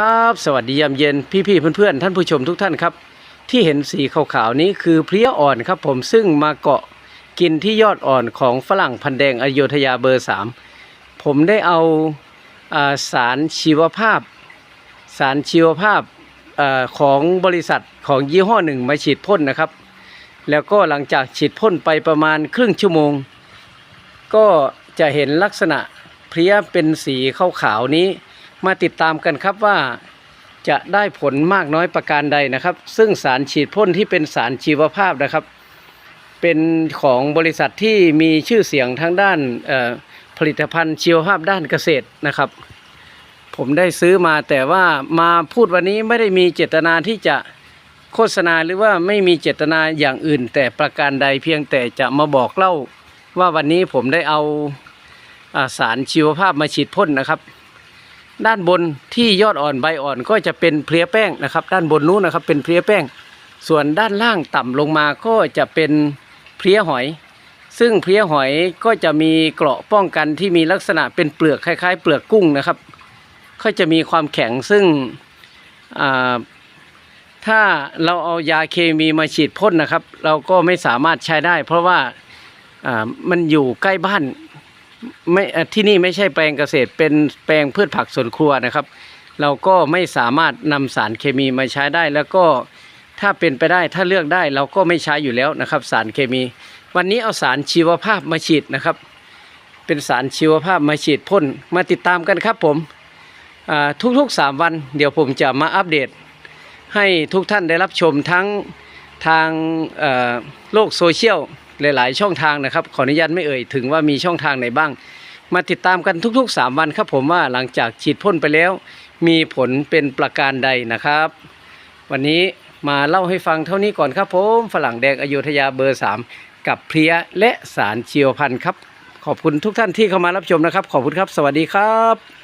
ครับสวัสดียามเย็นพี่ๆเพื่อนๆ ท่านผู้ชมทุกท่านครับ ที่เห็นสีขาวๆนี้คือเพลี้ยอ่อนครับ ผมซึ่งมาเกาะกินที่ยอดอ่อนของฝรั่งพันแดงอโยธยาเบอร์สามผมได้เอาอาสารชีวภาพ สารชีวภาพอาของบริษัทของยี่ห้อหนึ่งมาฉีดพ่นนะครับ แล้วก็หลังจากฉีดพ่นไปประมาณครึ่งชั่วโมง ก็จะเห็นลักษณะเพลี้ยเป็นสีขาวๆนี้ มาติดตามกันครับว่าจะได้ผลมากน้อยประการใดนะครับ ซึ่งสารฉีดพ่นที่เป็นสารชีวภาพนะครับ เป็นของบริษัทที่มีชื่อเสียงทางด้านผลิตภัณฑ์ชีวภาพด้านเกษตรนะครับ ผมได้ซื้อมาแต่ว่ามาพูดวันนี้ไม่ได้มีเจตนาที่จะโฆษณาหรือว่าไม่มีเจตนาอย่างอื่น แต่ประการใดเพียงแต่จะมาบอกเล่าว่าวันนี้ผมได้เอาอาสารชีวภาพมาฉีดพ่นนะครับ ด้านบนที่ยอดอ่อนใบอ่อนก็จะเป็นเพลียแป้งนะครับ ด้านบนนู้นนะครับเป็นเพลียแป้ง ส่วนด้านล่างต่ำลงมาก็จะเป็นเพลียหอย ซึ่งเพลียหอยก็จะมีเกราะป้องกันที่มีลักษณะเป็นเปลือกคล้ายๆ เปลือกกุ้งนะครับก็จะมีความแข็งซึ่งถ้าเราเอายาเคมีมาฉีดพ่นนะครับ เราก็ไม่สามารถใช้ได้ เพราะว่ามันอยู่ใกล้บ้าน ไม่ที่นี่ไม่ใช่แปลงเกษตรเป็นแปลงพืชผักสวนครัวนะครับ เราก็ไม่สามารถนำสารเคมีมาใช้ได้ แล้วก็ถ้าเป็นไปได้ถ้าเลือกได้เราก็ไม่ใช้อยู่แล้วนะครับ สารเคมี วันนี้เอาสารชีวภาพมาฉีดนะครับ เป็นสารชีวภาพมาฉีดพ่นมาติดตามกันครับผมอ่าทุกๆ 3 วัน เดี๋ยวผมจะมาอัปเดต ให้ทุกท่านได้รับชมทั้งทางเอ่อโลกโซเชียล หลาย ๆ ช่องทางนะครับ ขออนุญาตไม่เอ่ยถึงว่ามีช่องทางไหนบ้าง มาติดตามกันทุก ๆ 3 วันครับผมว่าหลังจากฉีดพ่นไปแล้ว มีผลเป็นประการใดนะครับ วันนี้มาเล่าให้ฟังเท่านี้ก่อนครับผมฝรั่งแดงอโยธยาเบอร์ 3 กับเพลียและสารเชียวพันธ์ครับ ขอบคุณทุกท่านที่เข้ามารับชมนะครับ ขอบคุณครับ สวัสดีครับ